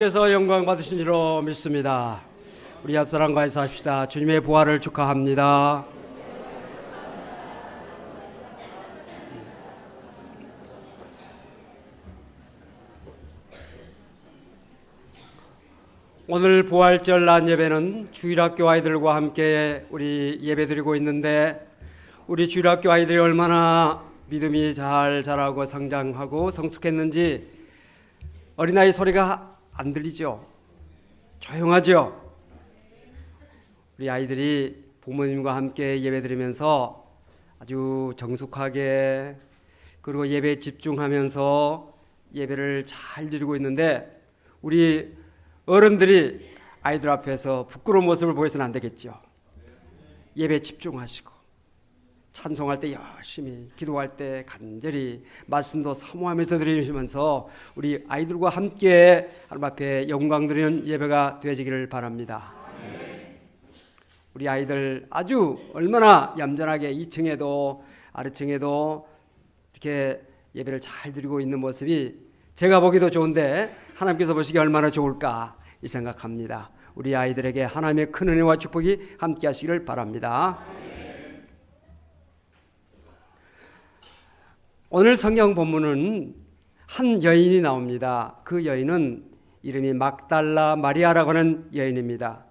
께서 영광 받으신 줄로 믿습니다. 우리 앞사람과 인사합시다. 주님의 부활을 축하합니다. 오늘 부활절 난 예배는 주일학교 아이들과 함께 우리 예배드리고 있는데 우리 주일학교 아이들이 얼마나 믿음이 잘 자라고 성장하고 성숙했는지 어린아이 소리가 안 들리죠? 조용하죠? 우리 아이들이 부모님과 함께 예배드리면서 아주 정숙하게 그리고 예배에 집중하면서 예배를 잘 드리고 있는데 우리 어른들이 아이들 앞에서 부끄러운 모습을 보여서는 안 되겠죠. 예배에 집중하시고 찬송할 때 열심히 기도할 때 간절히 말씀도 사모하면서 드리시면서 우리 아이들과 함께 하나님 앞에 영광 드리는 예배가 되어지기를 바랍니다. 우리 아이들 아주 얼마나 얌전하게 2층에도 아래층에도 이렇게 예배를 잘 드리고 있는 모습이 제가 보기도 좋은데 하나님께서 보시기 얼마나 좋을까 이 생각합니다. 우리 아이들에게 하나님의 큰 은혜와 축복이 함께 하시기를 바랍니다. 오늘 성경 본문은 한 여인이 나옵니다. 그 여인은 이름이 막달라 마리아라고 하는 여인입니다.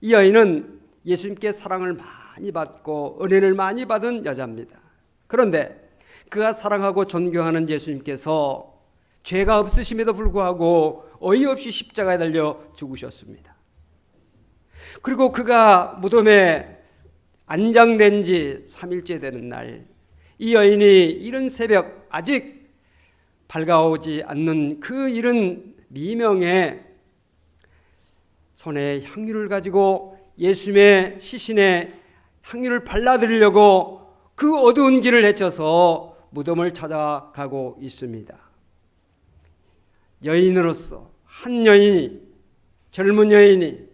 이 여인은 예수님께 사랑을 많이 받고 은혜를 많이 받은 여자입니다. 그런데 그가 사랑하고 존경하는 예수님께서 죄가 없으심에도 불구하고 어이없이 십자가에 달려 죽으셨습니다. 그리고 그가 무덤에 안장된 지 3일째 되는 날, 이 여인이 이른 새벽 아직 밝아오지 않는 그 이른 미명에 손에 향유를 가지고 예수님의 시신에 향유를 발라드리려고 그 어두운 길을 헤쳐서 무덤을 찾아가고 있습니다. 여인으로서 한 여인이 젊은 여인이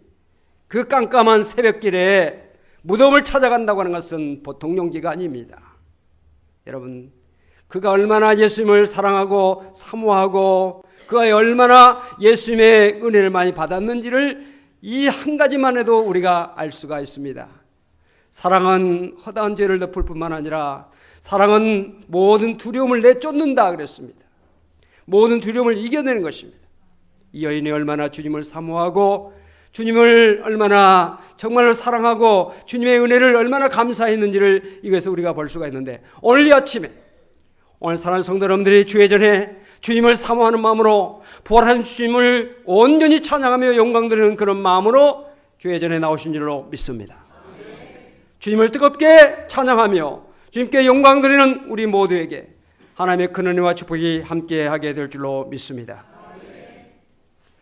그 깜깜한 새벽길에 무덤을 찾아간다고 하는 것은 보통 용기가 아닙니다. 여러분, 그가 얼마나 예수님을 사랑하고 사모하고 그가 얼마나 예수님의 은혜를 많이 받았는지를 이 한 가지만 해도 우리가 알 수가 있습니다. 사랑은 허다한 죄를 덮을 뿐만 아니라 사랑은 모든 두려움을 내쫓는다 그랬습니다. 모든 두려움을 이겨내는 것입니다. 이 여인이 얼마나 주님을 사모하고 주님을 얼마나 정말로 사랑하고 주님의 은혜를 얼마나 감사했는지를 이것에서 우리가 볼 수가 있는데 오늘 이 아침에 오늘 사랑하는 성도 여러분들이 주의 전에 주님을 사모하는 마음으로 부활한 주님을 온전히 찬양하며 영광 드리는 그런 마음으로 주의 전에 나오신 줄로 믿습니다. 주님을 뜨겁게 찬양하며 주님께 영광 드리는 우리 모두에게 하나님의 큰 은혜와 축복이 함께 하게 될 줄로 믿습니다.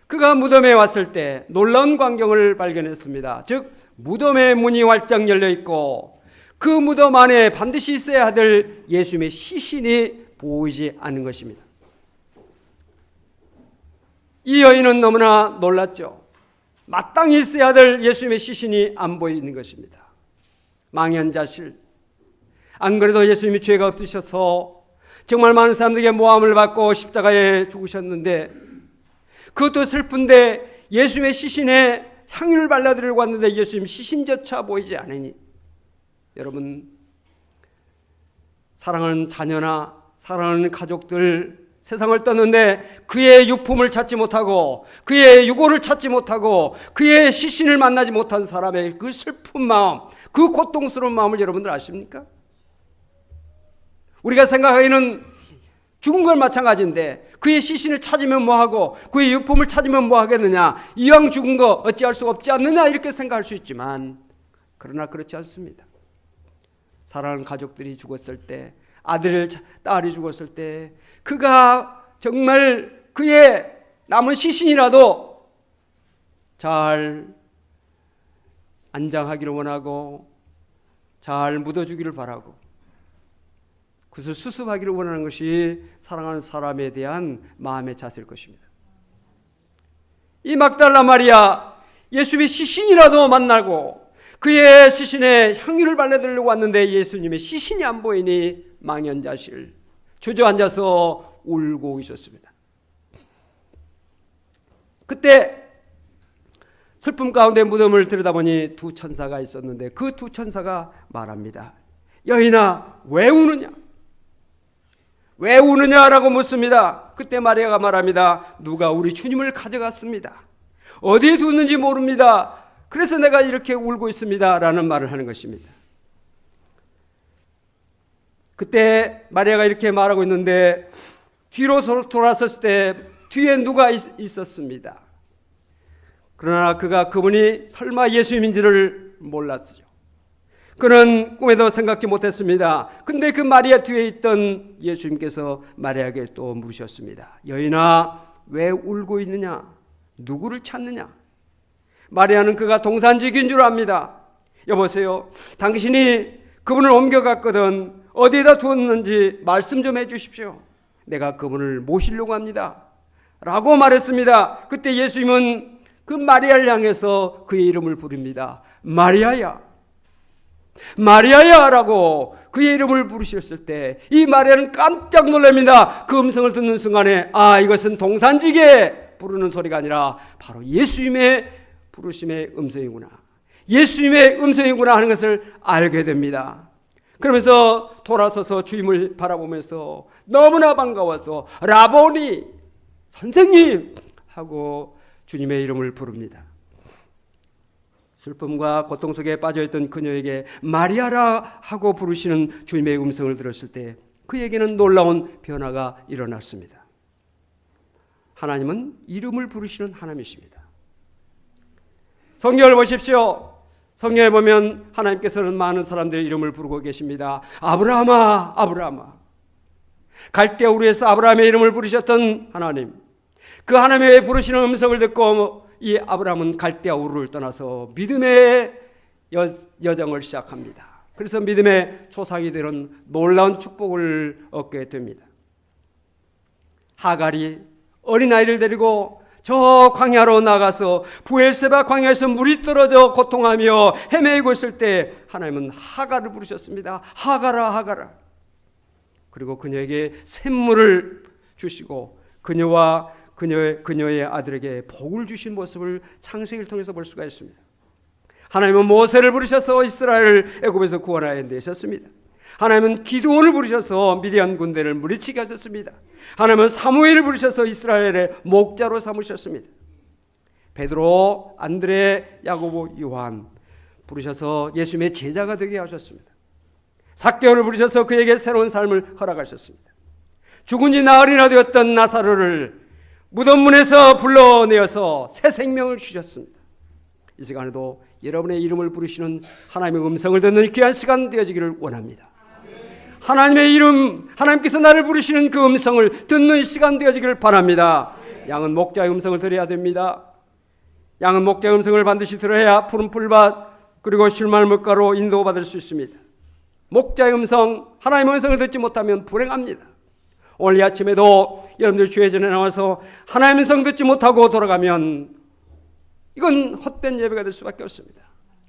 그가 무덤에 왔을 때 놀라운 광경을 발견했습니다. 즉 무덤의 문이 활짝 열려 있고 그 무덤 안에 반드시 있어야 될 예수님의 시신이 보이지 않는 것입니다. 이 여인은 너무나 놀랐죠. 마땅히 있어야 될 예수님의 시신이 안 보이는 것입니다. 망연자실. 안 그래도 예수님이 죄가 없으셔서 정말 많은 사람들에게 모함을 받고 십자가에 죽으셨는데 그것도 슬픈데 예수님의 시신에 향유를 발라드리려고 왔는데 예수님 시신조차 보이지 않으니 여러분 사랑하는 자녀나 사랑하는 가족들 세상을 떠는데 그의 유품을 찾지 못하고 그의 유고를 찾지 못하고 그의 시신을 만나지 못한 사람의 그 슬픈 마음 그 고통스러운 마음을 여러분들 아십니까? 우리가 생각하기에는 죽은 걸 마찬가지인데 그의 시신을 찾으면 뭐하고 그의 유품을 찾으면 뭐 하겠느냐 이왕 죽은 거 어찌할 수 없지 않느냐 이렇게 생각할 수 있지만 그러나 그렇지 않습니다. 사랑하는 가족들이 죽었을 때 아들 딸이 죽었을 때 그가 정말 그의 남은 시신이라도 잘 안장하기를 원하고 잘 묻어주기를 바라고 그것을 수습하기를 원하는 것이 사랑하는 사람에 대한 마음의 자세일 것입니다. 이 막달라 마리아 예수님의 시신이라도 만나고 그의 시신에 향유를 발라드리려고 왔는데 예수님의 시신이 안 보이니 망연자실 주저앉아서 울고 있었습니다. 그때 슬픔 가운데 무덤을 들여다보니 두 천사가 있었는데 그 두 천사가 말합니다. 여인아 왜 우느냐? 왜 우느냐라고 묻습니다. 그때 마리아가 말합니다. 누가 우리 주님을 가져갔습니다. 어디에 뒀는지 모릅니다. 그래서 내가 이렇게 울고 있습니다. 라는 말을 하는 것입니다. 그때 마리아가 이렇게 말하고 있는데 뒤로 돌아섰을 때 뒤에 누가 있, 있었습니다. 그러나 그가 그분이 설마 예수님인지를 몰랐죠. 그는 꿈에도 생각지 못했습니다. 근데 그 마리아 뒤에 있던 예수님께서 마리아에게 또 물으셨습니다. 여인아, 왜 울고 있느냐? 누구를 찾느냐? 마리아는 그가 동산직인 줄 압니다. 여보세요. 당신이 그분을 옮겨갔거든. 어디에다 두었는지 말씀 좀 해주십시오. 내가 그분을 모시려고 합니다. 라고 말했습니다. 그때 예수님은 그 마리아를 향해서 그의 이름을 부릅니다. 마리아야. 마리아야라고 그의 이름을 부르셨을 때 이 마리아는 깜짝 놀랍니다. 그 음성을 듣는 순간에 아 이것은 동산지게 부르는 소리가 아니라 바로 예수님의 부르심의 음성이구나. 예수님의 음성이구나 하는 것을 알게 됩니다. 그러면서 돌아서서 주님을 바라보면서 너무나 반가워서 라보니 선생님 하고 주님의 이름을 부릅니다. 슬픔과 고통 속에 빠져있던 그녀에게 마리아라 하고 부르시는 주님의 음성을 들었을 때 그에게는 놀라운 변화가 일어났습니다. 하나님은 이름을 부르시는 하나님이십니다. 성경을 보십시오. 성경에 보면 하나님께서는 많은 사람들의 이름을 부르고 계십니다. 아브라함아, 아브라함아. 갈대아 우리에서 아브라함의 이름을 부르셨던 하나님. 그 하나님의 부르시는 음성을 듣고 이 아브라함은 갈대아 우르를 떠나서 믿음의 여, 여정을 시작합니다. 그래서 믿음의 초상이 되는 놀라운 축복을 얻게 됩니다. 하갈이 어린아이를 데리고 저 광야로 나가서 부엘세바 광야에서 물이 떨어져 고통하며 헤매고 있을 때 하나님은 하갈을 부르셨습니다. 하갈아 하갈아. 그리고 그녀에게 샘물을 주시고 그녀와 그녀의, 그녀의 아들에게 복을 주신 모습을 창세기를 통해서 볼 수가 있습니다. 하나님은 모세를 부르셔서 이스라엘을 애굽에서 구원하여 내셨습니다. 하나님은 기드온을 부르셔서 미디안 군대를 물리치게 하셨습니다. 하나님은 사무엘을 부르셔서 이스라엘의 목자로 삼으셨습니다. 베드로, 안드레, 야고보, 요한 부르셔서 예수님의 제자가 되게 하셨습니다. 사개오를 부르셔서 그에게 새로운 삶을 허락하셨습니다. 죽은 지 나흘이나 되었던 나사로를 무덤 문에서 불러내어서 새 생명을 주셨습니다. 이 시간에도 여러분의 이름을 부르시는 하나님의 음성을 듣는 귀한 시간 되어지기를 원합니다. 하나님의 이름, 하나님께서 나를 부르시는 그 음성을 듣는 시간 되어지기를 바랍니다. 양은 목자의 음성을 들어야 됩니다. 양은 목자의 음성을 반드시 들어야 푸른 풀밭 그리고 쉴말 먹가로 인도받을 수 있습니다. 목자의 음성, 하나님의 음성을 듣지 못하면 불행합니다. 오늘 아침에도 여러분들 주회 전에 나와서 하나님의 성 듣지 못하고 돌아가면 이건 헛된 예배가 될 수밖에 없습니다.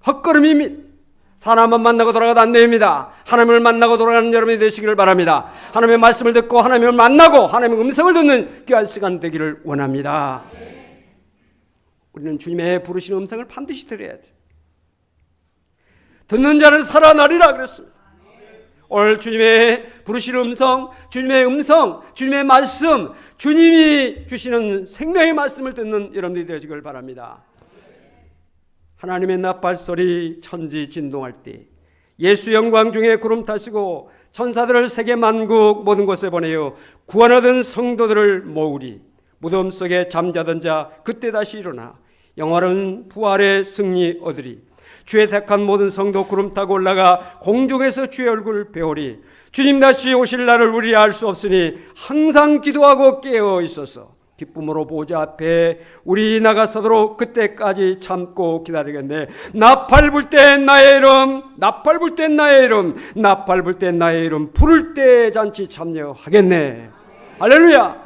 헛걸음입니다. 사람만 만나고 돌아가도 안 됩니다. 하나님을 만나고 돌아가는 여러분이 되시기를 바랍니다. 하나님의 말씀을 듣고 하나님을 만나고 하나님의 음성을 듣는 귀한 시간 되기를 원합니다. 우리는 주님의 부르시는 음성을 반드시 들어야 돼. 듣는 자는 살아나리라 그랬습니다. 오늘 주님의 부르시는 음성, 주님의 음성, 주님의 말씀, 주님이 주시는 생명의 말씀을 듣는 여러분들이 되시길 바랍니다. 하나님의 나팔 소리 천지 진동할 때 예수 영광 중에 구름 타시고 천사들을 세계 만국 모든 곳에 보내어 구원하던 성도들을 모으리 무덤 속에 잠자던 자 그때 다시 일어나 영원한 부활의 승리 얻으리 주의 택한 모든 성도 구름 타고 올라가 공중에서 주의 얼굴을 배우리 주님 다시 오실 날을 우리 알 수 없으니 항상 기도하고 깨어 있어서 기쁨으로 보좌 앞에 우리 나가서도록 그때까지 참고 기다리겠네. 나팔 불 때 나의 이름, 나팔 불 때 나의 이름, 나팔 불 때 나의 이름, 부를 때 잔치 참여하겠네. 할렐루야.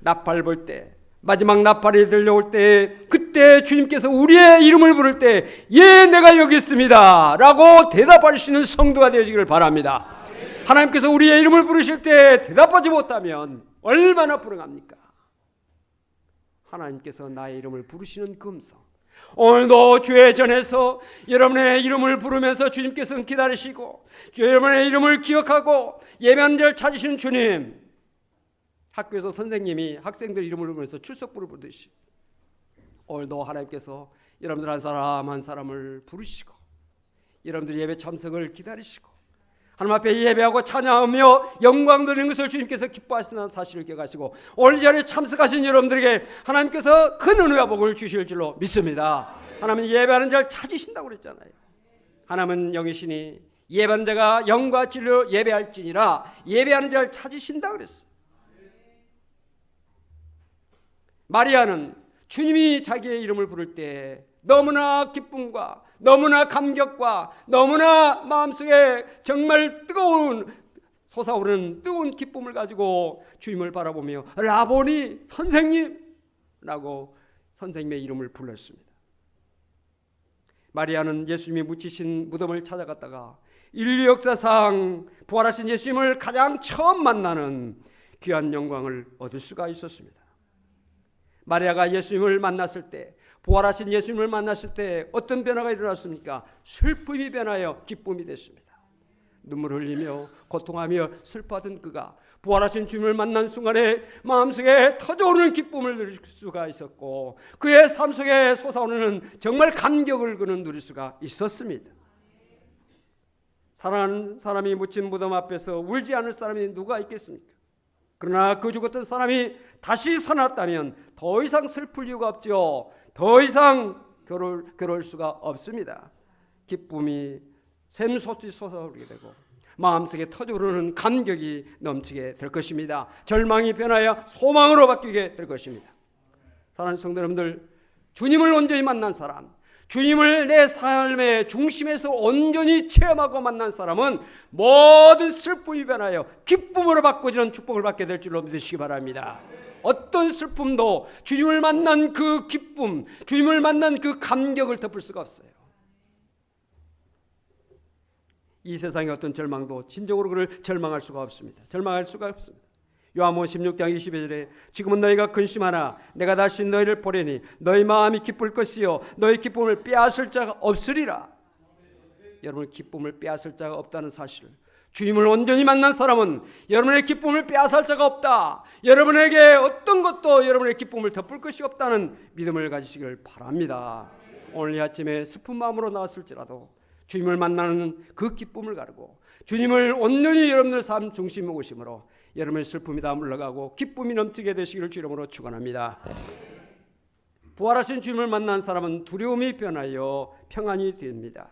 나팔 불 때. 마지막 나팔이 들려올 때 그때 주님께서 우리의 이름을 부를 때 예 내가 여기 있습니다 라고 대답할 수 있는 성도가 되어지기를 바랍니다 하나님께서 우리의 이름을 부르실 때 대답하지 못하면 얼마나 불행합니까 하나님께서 나의 이름을 부르시는 금성. 오늘도 주의 전에서 여러분의 이름을 부르면서 주님께서는 기다리시고 여러분의 이름을 기억하고 예배한절 찾으시는 주님. 학교에서 선생님이 학생들 이름을 부르면서 출석부를 부르듯이 오늘도 하나님께서 여러분들 한 사람 한 사람을 부르시고 여러분들 예배 참석을 기다리시고 하나님 앞에 예배하고 찬양하며 영광 돌리는 것을 주님께서 기뻐하시는 사실을 기억하시고 오늘 이 자리에 참석하신 여러분들에게 하나님께서 큰 은혜와 복을 주실 줄로 믿습니다. 하나님은 예배하는 자를 찾으신다고 그랬잖아요. 하나님은 영이시니 예배하는 자가 영과 진리로 예배할지니라 예배하는 자를 찾으신다 그랬어요. 마리아는 주님이 자기의 이름을 부를 때 너무나 기쁨과 너무나 감격과 너무나 마음속에 정말 뜨거운 솟아오르는 뜨거운 기쁨을 가지고 주님을 바라보며 라보니 선생님라고 선생님의 이름을 불렀습니다. 마리아는 예수님이 묻히신 무덤을 찾아갔다가 인류 역사상 부활하신 예수님을 가장 처음 만나는 귀한 영광을 얻을 수가 있었습니다. 마리아가 예수님을 만났을 때 부활하신 예수님을 만났을 때 어떤 변화가 일어났습니까? 슬픔이 변하여 기쁨이 됐습니다. 눈물 흘리며 고통하며 슬퍼하던 그가 부활하신 주님을 만난 순간에 마음속에 터져오르는 기쁨을 누릴 수가 있었고 그의 삶 속에 솟아오르는 정말 감격을 그는 누릴 수가 있었습니다. 사랑하는 사람이 묻힌 무덤 앞에서 울지 않을 사람이 누가 있겠습니까? 그러나 그 죽었던 사람이 다시 살았다면 더 이상 슬플 이유가 없죠. 더 이상 괴로울, 괴로울 수가 없습니다. 기쁨이 샘솟듯이 솟아오르게 되고 마음속에 터져오르는 감격이 넘치게 될 것입니다. 절망이 변하여 소망으로 바뀌게 될 것입니다. 사랑하는 성도 여러분들, 주님을 온전히 만난 사람, 주님을 내 삶의 중심에서 온전히 체험하고 만난 사람은 모든 슬픔이 변하여 기쁨으로 바꿔지는 축복을 받게 될 줄로 믿으시기 바랍니다. 어떤 슬픔도 주님을 만난 그 기쁨, 주님을 만난 그 감격을 덮을 수가 없어요. 이 세상의 어떤 절망도 진정으로 그를 절망할 수가 없습니다. 절망할 수가 없습니다. 요한복음 16장 20절에 지금은 너희가 근심하나 내가 다시 너희를 보내니 너희 마음이 기쁠 것이요 너희 기쁨을 빼앗을 자가 없으리라. 여러분의 기쁨을 빼앗을 자가 없다는 사실을 주님을 온전히 만난 사람은 여러분의 기쁨을 빼앗을 자가 없다. 여러분에게 어떤 것도 여러분의 기쁨을 덮을 것이 없다는 믿음을 가지시길 바랍니다. 오늘 이 아침에 슬픈 마음으로 나왔을지라도 주님을 만나는 그 기쁨을 가르고 주님을 온전히 여러분들 삶 중심에 오심으로 여러분의 슬픔이 다 물러가고 기쁨이 넘치게 되시기를 주름으로 축원합니다. 부활하신 주님을 만난 사람은 두려움이 변하여 평안이 됩니다.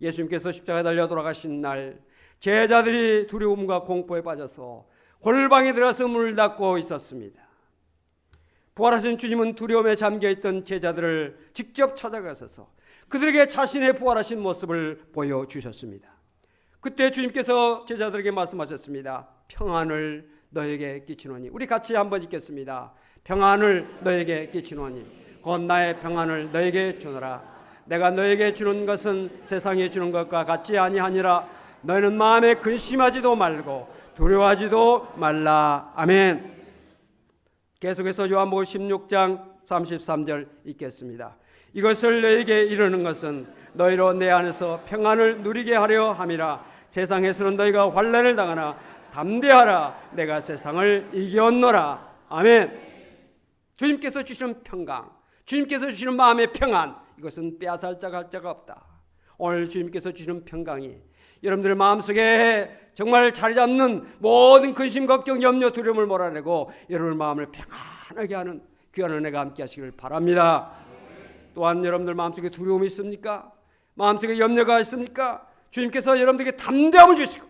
예수님께서 십자가에 달려 돌아가신 날 제자들이 두려움과 공포에 빠져서 골방에 들어가서 문을 닫고 있었습니다. 부활하신 주님은 두려움에 잠겨 있던 제자들을 직접 찾아가셔서 그들에게 자신의 부활하신 모습을 보여 주셨습니다. 그때 주님께서 제자들에게 말씀하셨습니다. 평안을 너에게 끼치노니 우리 같이 한번 읽겠습니다. 평안을 너에게 끼치노니 곧 나의 평안을 너에게 주노라. 내가 너에게 주는 것은 세상에 주는 것과 같지 아니하니라. 너희는 마음에 근심하지도 말고 두려워하지도 말라. 아멘. 계속해서 요한복음 16장 33절 읽겠습니다. 이것을 너에게 이르는 것은 너희로 내 안에서 평안을 누리게 하려 함이라. 세상에서는 너희가 환난을 당하나 담대하라. 내가 세상을 이겼노라. 아멘. 주님께서 주시는 평강, 주님께서 주시는 마음의 평안, 이것은 빼앗을 자가 할 자가 없다. 오늘 주님께서 주시는 평강이 여러분들의 마음속에 정말 자리 잡는 모든 근심, 걱정, 염려, 두려움을 몰아내고 여러분의 마음을 평안하게 하는 귀한 은혜가 함께 하시길 바랍니다. 또한 여러분들 마음속에 두려움이 있습니까? 마음속에 염려가 있습니까? 주님께서 여러분들에게 담대함을 주시고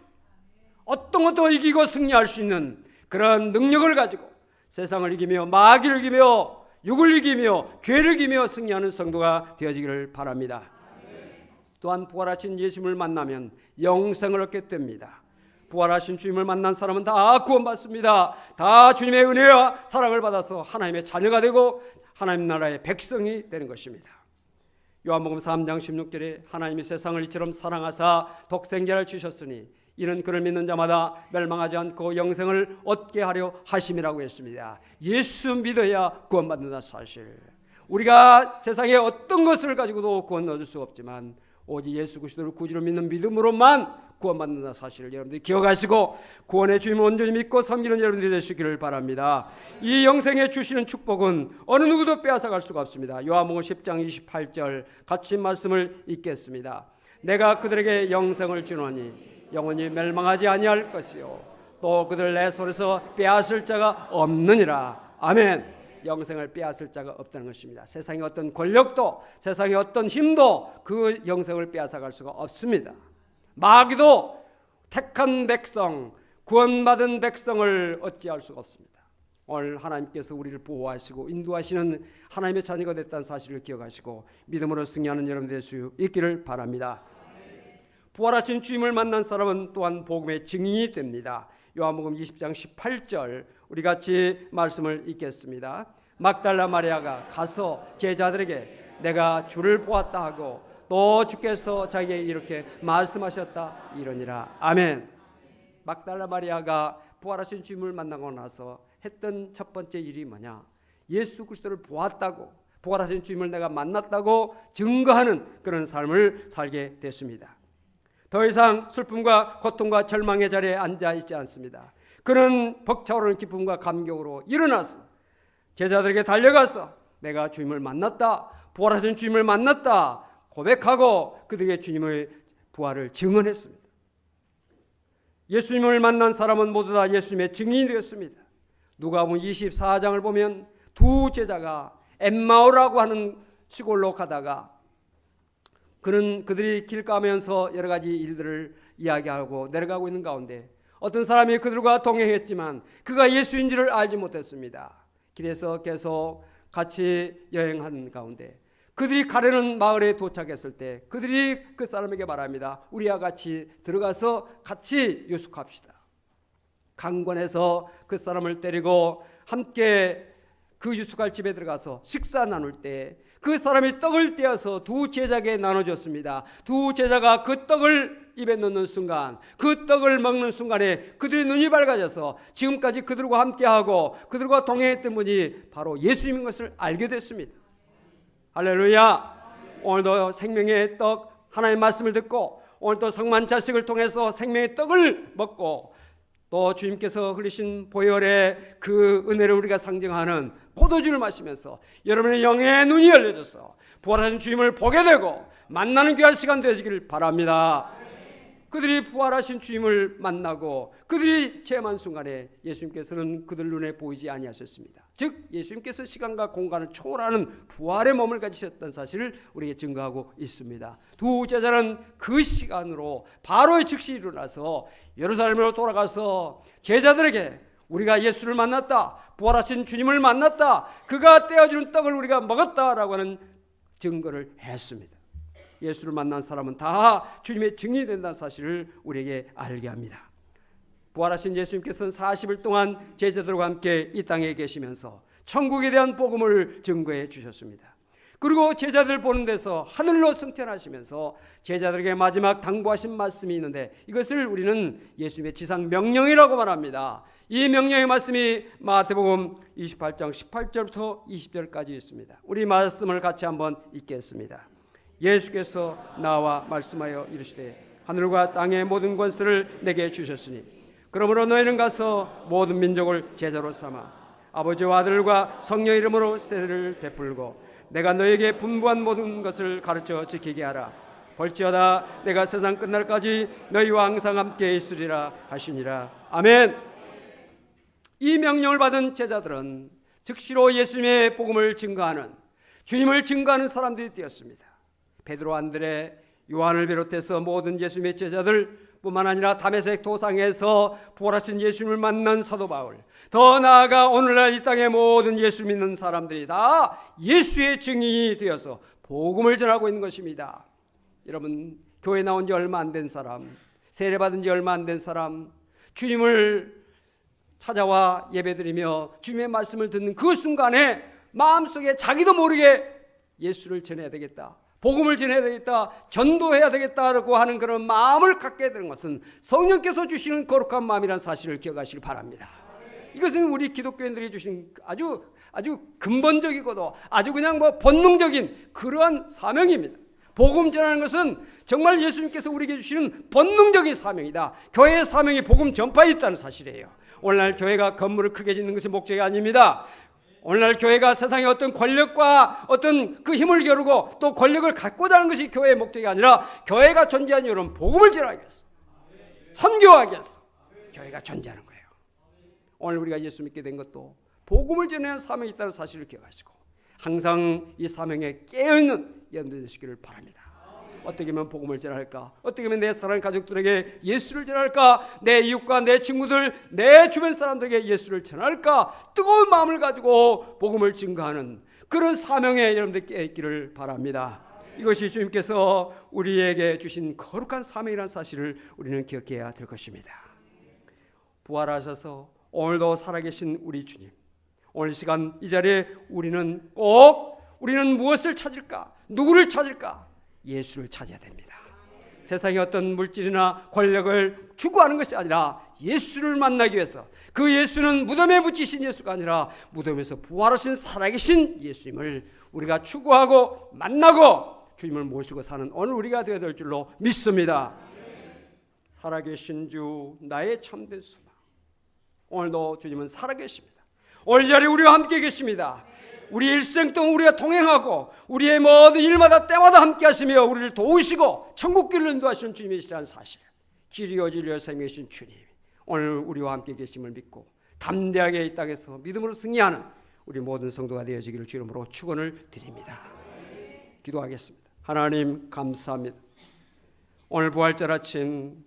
어떤 것도 이기고 승리할 수 있는 그런 능력을 가지고 세상을 이기며 마귀를 이기며 육을 이기며 죄를 이기며 승리하는 성도가 되어지기를 바랍니다. 또한 부활하신 예수님을 만나면 영생을 얻게 됩니다. 부활하신 주님을 만난 사람은 다 구원받습니다. 다 주님의 은혜와 사랑을 받아서 하나님의 자녀가 되고 하나님 나라의 백성이 되는 것입니다. 요한복음 3장 16절에 하나님이 세상을 이처럼 사랑하사 독생자를 주셨으니 이는 그를 믿는 자마다 멸망하지 않고 영생을 얻게 하려 하심이라고 했습니다. 예수 믿어야 구원받는다 사실. 우리가 세상에 어떤 것을 가지고도 구원 얻을 수 없지만 오직 예수 그리스도를 구주로 믿는 믿음으로만 구원받는다 사실을 여러분들이 기억하시고 구원의 주님을 온전히 믿고 섬기는 여러분들이 되시기를 바랍니다. 이 영생에 주시는 축복은 어느 누구도 빼앗아갈 수가 없습니다. 요한복음 10장 28절 같이 말씀을 읽겠습니다. 내가 그들에게 영생을 주노니 영원히 멸망하지 아니할 것이요 또 그들 내 손에서 빼앗을 자가 없느니라. 아멘. 영생을 빼앗을 자가 없다는 것입니다. 세상의 어떤 권력도 세상의 어떤 힘도 그 영생을 빼앗아갈 수가 없습니다. 마귀도 택한 백성, 구원받은 백성을 어찌할 수가 없습니다. 오늘 하나님께서 우리를 보호하시고 인도하시는 하나님의 자녀가 됐다는 사실을 기억하시고 믿음으로 승리하는 여러분 될 수 있기를 바랍니다. 부활하신 주님을 만난 사람은 또한 복음의 증인이 됩니다. 요한복음 20장 18절 우리 같이 말씀을 읽겠습니다. 막달라 마리아가 가서 제자들에게 내가 주를 보았다 하고 또 주께서 자기에게 이렇게 말씀하셨다 이러니라. 아멘. 막달라 마리아가 부활하신 주님을 만나고 나서 했던 첫 번째 일이 뭐냐? 예수 그리스도를 보았다고 부활하신 주님을 내가 만났다고 증거하는 그런 삶을 살게 됐습니다. 더 이상 슬픔과 고통과 절망의 자리에 앉아 있지 않습니다. 그는 벅차오르는 기쁨과 감격으로 일어나서 제자들에게 달려가서 내가 주님을 만났다. 부활하신 주님을 만났다. 고백하고 그들에게 주님의 부활을 증언했습니다. 예수님을 만난 사람은 모두 다 예수님의 증인이 되었습니다. 누가복음 24장을 보면 두 제자가 엠마오라고 하는 시골로 가다가 그는 그들이 길 가면서 여러 가지 일들을 이야기하고 내려가고 있는 가운데 어떤 사람이 그들과 동행했지만 그가 예수인지를 알지 못했습니다. 길에서 계속 같이 여행하는 가운데 그들이 가려는 마을에 도착했을 때 그들이 그 사람에게 말합니다. 우리와 같이 들어가서 같이 유숙합시다. 강권에서 그 사람을 때리고 함께 그 유숙할 집에 들어가서 식사 나눌 때 그 사람이 떡을 떼어서 두 제자에게 나눠줬습니다. 두 제자가 그 떡을 입에 넣는 순간, 그 떡을 먹는 순간에 그들의 눈이 밝아져서 지금까지 그들과 함께하고 그들과 동행했던 분이 바로 예수님인 것을 알게 됐습니다. 할렐루야! 오늘도 생명의 떡 하나님의 말씀을 듣고 오늘도 성만 자식을 통해서 생명의 떡을 먹고 또 주님께서 흘리신 보혈의 그 은혜를 우리가 상징하는 포도주를 마시면서 여러분의 영의 눈이 열려져서 부활하신 주님을 보게 되고 만나는 귀한 시간 되시기를 바랍니다. 그들이 부활하신 주님을 만나고 그들이 체험한 순간에 예수님께서는 그들 눈에 보이지 아니하셨습니다. 즉 예수님께서 시간과 공간을 초월하는 부활의 몸을 가지셨다는 사실을 우리에게 증거하고 있습니다. 두 제자는 그 시간으로 바로 즉시 일어나서 예루살렘으로 돌아가서 제자들에게 우리가 예수를 만났다. 부활하신 주님을 만났다. 그가 떼어주는 떡을 우리가 먹었다라고 하는 증거를 했습니다. 예수를 만난 사람은 다 주님의 증인이 된다는 사실을 우리에게 알게 합니다. 부활하신 예수님께서는 40일 동안 제자들과 함께 이 땅에 계시면서 천국에 대한 복음을 증거해 주셨습니다. 그리고 제자들 보는 데서 하늘로 승천하시면서 제자들에게 마지막 당부하신 말씀이 있는데 이것을 우리는 예수님의 지상 명령이라고 말합니다. 이 명령의 말씀이 마태복음 28장 18절부터 20절까지 있습니다. 우리 말씀을 같이 한번 읽겠습니다. 예수께서 나와 말씀하여 이르시되 하늘과 땅의 모든 권세를 내게 주셨으니 그러므로 너희는 가서 모든 민족을 제자로 삼아 아버지와 아들과 성령 이름으로 세례를 베풀고 내가 너에게 분부한 모든 것을 가르쳐 지키게 하라. 볼지어다 내가 세상 끝날까지 너희와 항상 함께 있으리라 하시니라. 아멘. 이 명령을 받은 제자들은 즉시로 예수님의 복음을 증거하는 주님을 증거하는 사람들이 되었습니다. 베드로 안드레 요한을 비롯해서 모든 예수님의 제자들 뿐만 아니라 담에색 도상에서 부활하신 예수님을 만난 사도 바울 더 나아가 오늘날 이 땅의 모든 예수 믿는 사람들이 다 예수의 증인이 되어서 복음을 전하고 있는 것입니다. 여러분 교회 나온 지 얼마 안 된 사람 세례 받은 지 얼마 안 된 사람 주님을 찾아와 예배드리며 주님의 말씀을 듣는 그 순간에 마음속에 자기도 모르게 예수를 전해야 되겠다. 복음을 전해야 되겠다, 전도해야 되겠다라고 하는 그런 마음을 갖게 되는 것은 성령께서 주시는 거룩한 마음이라는 사실을 기억하시기 바랍니다. 이것은 우리 기독교인들이 주신 아주 아주 근본적이고도 아주 그냥 뭐 본능적인 그러한 사명입니다. 복음 전하는 것은 정말 예수님께서 우리에게 주시는 본능적인 사명이다. 교회의 사명이 복음 전파에 있다는 사실이에요. 오늘날 교회가 건물을 크게 짓는 것이 목적이 아닙니다. 오늘날 교회가 세상의 어떤 권력과 어떤 그 힘을 겨루고 또 권력을 갖고자 하는 것이 교회의 목적이 아니라 교회가 존재한 이유는 복음을 선교하기 위해서 교회가 존재하는 거예요. 오늘 우리가 예수 믿게 된 것도 복음을 전하는 사명이 있다는 사실을 기억하시고 항상 이 사명에 깨어있는 여러분들 되시기를 바랍니다. 어떻게 하면 복음을 전할까? 어떻게 하면 내 사랑하는 가족들에게 예수를 전할까? 내 이웃과 내 친구들, 내 주변 사람들에게 예수를 전할까? 뜨거운 마음을 가지고 복음을 증거하는 그런 사명에 여러분들 깨있기를 바랍니다. 이것이 주님께서 우리에게 주신 거룩한 사명이라는 사실을 우리는 기억해야 될 것입니다. 부활하셔서 오늘도 살아계신 우리 주님. 오늘 시간 이 자리에 우리는 꼭 우리는 무엇을 찾을까? 누구를 찾을까? 예수를 찾아야 됩니다. 세상의 어떤 물질이나 권력을 추구하는 것이 아니라 예수를 만나기 위해서 그 예수는 무덤에 붙이신 예수가 아니라 무덤에서 부활하신 살아계신 예수님을 우리가 추구하고 만나고 주님을 모시고 사는 오늘 우리가 되어야 될 줄로 믿습니다. 살아계신 주 나의 참된 소망. 오늘도 주님은 살아계십니다. 오늘 이 자리에 우리와 함께 계십니다. 우리 일생 동안 우리가 동행하고 우리의 모든 일마다 때마다 함께 하시며 우리를 도우시고 천국길을 인도하시는 주님이시라는 사실. 길이요 진리요 생명이신 주님. 오늘 우리와 함께 계심을 믿고 담대하게 이 땅에서 믿음으로 승리하는 우리 모든 성도가 되어지기를 주름으로 축원을 드립니다. 기도하겠습니다. 하나님 감사합니다. 오늘 부활절 아침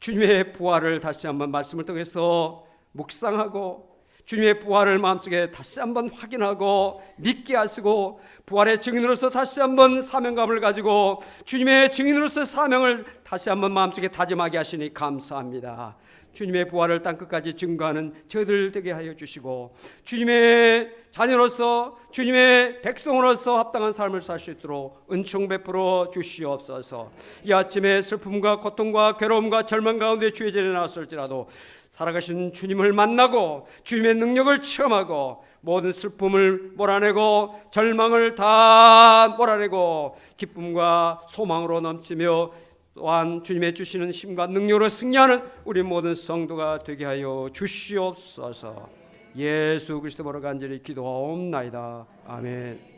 주님의 부활을 다시 한번 말씀을 통해서 묵상하고 주님의 부활을 마음속에 다시 한번 확인하고 믿게 하시고 부활의 증인으로서 다시 한번 사명감을 가지고 주님의 증인으로서 사명을 다시 한번 마음속에 다짐하게 하시니 감사합니다. 주님의 부활을 땅끝까지 증거하는 저희들 되게 하여 주시고 주님의 자녀로서 주님의 백성으로서 합당한 삶을 살 수 있도록 은총 베풀어 주시옵소서. 이 아침에 슬픔과 고통과 괴로움과 절망 가운데 주의 전에 나왔을지라도 살아가신 주님을 만나고 주님의 능력을 체험하고 모든 슬픔을 몰아내고 절망을 다 몰아내고 기쁨과 소망으로 넘치며 또한 주님의 주시는 힘과 능력으로 승리하는 우리 모든 성도가 되게 하여 주시옵소서. 예수 그리스도 보러 간절히 기도하옵나이다. 아멘.